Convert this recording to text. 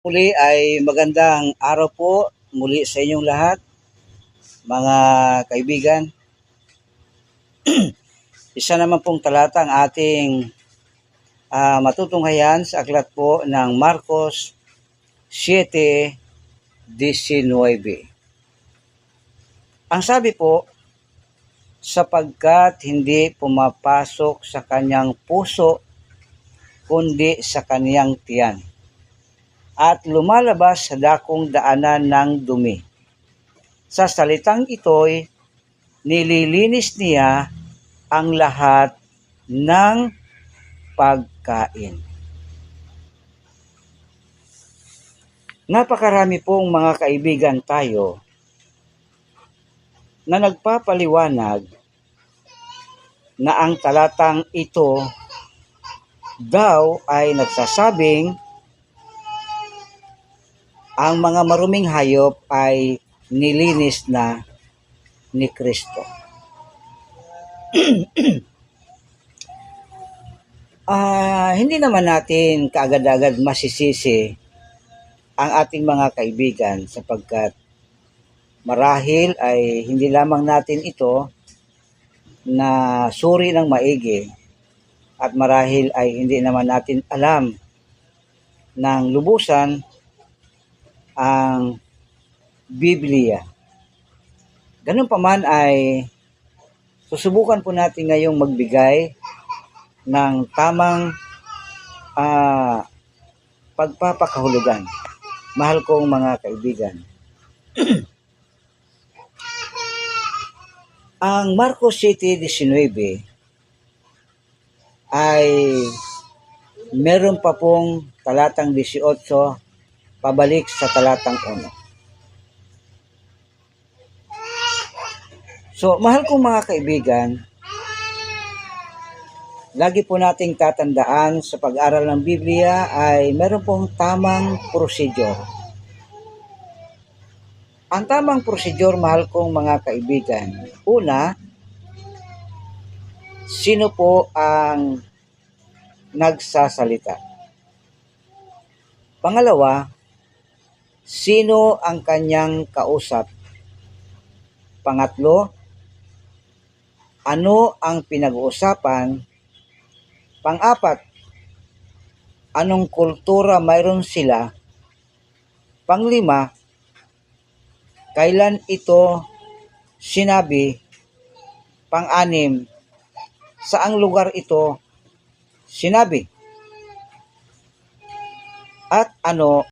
Muli ay magandang araw po muli sa inyong lahat, mga kaibigan. Isa naman pong talata ang ating ah, matutunghayan sa aklat po ng Marcos 7.19. Ang sabi po, sapagkat hindi pumapasok sa kanyang puso kundi sa kaniyang tiyan at lumalabas sa dakong daanan ng dumi. Sa salitang ito'y nililinis niya ang lahat ng pagkain. Napakarami pong mga kaibigan tayo na nagpapaliwanag na ang talatang ito daw ay nagsasabing ang mga maruming hayop ay nilinis na ni Kristo. Ah, hindi naman natin kaagad-agad masisisi ang ating mga kaibigan sapagkat marahil ay hindi lamang natin ito na suri ng maigi at marahil ay hindi naman natin alam ng lubusan ang Biblia. Ganun pa man ay susubukan po natin ngayong magbigay ng tamang ah, pagpapakahulugan. Mahal kong mga kaibigan. ang Marcos City 19 ay meron pa pong talatang 18 pabalik sa talatang 1. So, mahal kong mga kaibigan, lagi po nating tatandaan sa pag-aral ng Biblia ay meron pong tamang procedure. Ang tamang procedure, mahal kong mga kaibigan, una, sino po ang nagsasalita? Pangalawa, sino ang kanyang kausap? Pangatlo, ano ang pinag-uusapan? Pang-apat, anong kultura mayroon sila? Panglima, kailan ito sinabi? Pang-anim, saang lugar ito sinabi? At ano